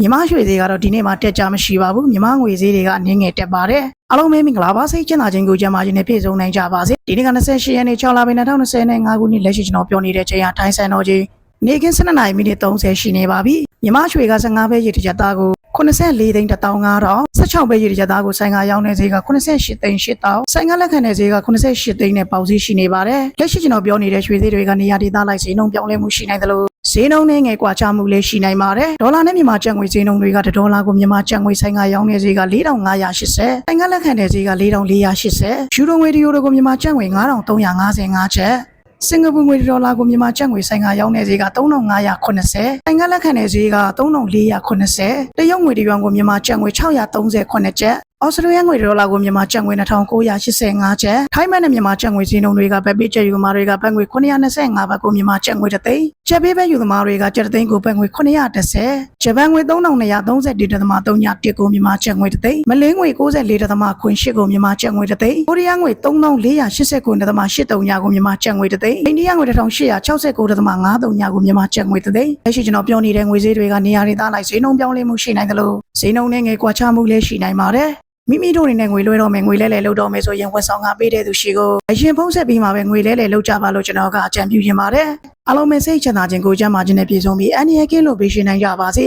မြန်မာရွှေဈေးကတော့ဒီနေ့မှတက်ကြမရှိပါဘူးမြန်မာငွေဈေးတွေကအနည်းငယ်တက်ပါတယ်အားလုံးပဲမင်္ဂလာပါစိတ်ချမ်းသာခြင်းကိုကြံပါခြင်းနဲ့ပြည့်စုံနိုင်ကြပါစေဒီနေ့က28ရက်နေ့6လပိုင်း2025ခုနှစ်လက်ရှိကျွန်တော်ပြောနေတဲ့ချိန်ဟာထိုင်းဆိုင်တော်ကြီးနေကင်း12နာရီမိနစ်30ရှိနေပါပြီမြန်မာရွှေက15ပဲရေတစ်ချက်သားကို84သိန်း15000 16ပဲရေတစ်ချက်သားကိုဆိုင်ကရောင်းနေဈေးက88သိန်း8000ဆိုင်ကလက်ခံတဲ့ဈေးက88သိန်းနဲ့ပေါက်ဈေးရှိနေပါတယ်လက်ရှိကျွန်တော်ပြောနေတဲ့ရွှေဈေးတွေကနေရာဒေသလိုက်ဈေးနှုန်းပြောင်းလဲမှုရှိနိုင်သလို ဈေးနှုန်းနဲ့ငယ်ကွာခြားမှုလည်းရှိနိုင်ပါတယ်။ဒေါ်လာနဲ့မြန်မာကျပ်ငွေဈေးနှုန်းတွေကတစ်ဒေါ်လာကိုမြန်မာကျပ်ငွေဆိုင်ကရောင်းနေဈေးက4580။ဆိုင်ကလက်ခံတဲ့ဈေးက4480။ယူရိုငွေတယူရိုကိုမြန်မာကျပ်ငွေ9355ကျပ်။စင်ကာပူငွေဒေါ်လာကိုမြန်မာကျပ်ငွေဆိုင်ကရောင်းနေဈေးက3580။ဆိုင်ကလက်ခံတဲ့ဈေးက3480။တရုတ်ငွေတရွမ်ကိုမြန်မာကျပ်ငွေ638ကျပ်။အော်စတြေးလျငွေဒေါ်လာကိုမြန်မာကျပ်ငွေ2985ကျပ်ထိုင်းမန်နဲ့မြန်မာကျပ်ငွေဈေးနှုန်းတွေကဗက်ပစ်ကျပ်ယူသမားတွေကဘတ်ငွေ925ဘတ်ကိုမြန်မာကျပ်ငွေတစ်သိန်း ကျပ်ပေးပဲယူသမားတွေကကျပ်တစ်သိန်းကိုဘတ်ငွေ930ဂျပန်ငွေ3231.31ကိုမြန်မာကျပ်ငွေတစ်သိန်းမလေးငွေ94.8ကိုမြန်မာကျပ်ငွေတစ်သိန်းကိုရီးယားငွေ3489.83ကိုမြန်မာကျပ်ငွေတစ်သိန်းအိန္ဒိယငွေ1869.53ကိုမြန်မာကျပ်ငွေတစ်သိန်းလက်ရှိကျွန်တော်ပြောနေတဲ့ငွေဈေးတွေကနေရာဒေသလိုက်ဈေးနှုန်းပြောင်းလဲမှုရှိနိုင်တယ်လို့ဈေးနှုန်းနဲ့ငယ်ကွာခြားမှုလည်းရှိနိုင်ပါတယ် မိမိတို့တွေနဲ့ငွေလွှဲတော့မယ်ငွေလဲလဲလုပ်တော့မယ်ဆိုရင်ဝန်ဆောင်ကပေးတဲ့သူရှိကိုအရင်ဖုံးဆက်ပြီးမှပဲငွေလဲလဲလုပ်ကြပါလို့ကျွန်တော်ကအကြံပြုချင်ပါတယ်အားလုံးပဲစိတ်ချမ်းသာခြင်းကိုကြမ်းမာခြင်းနဲ့ပြည့်စုံပြီးအန္တရာယ်ကင်းလို့ပေးရှင်နိုင်ကြပါစေ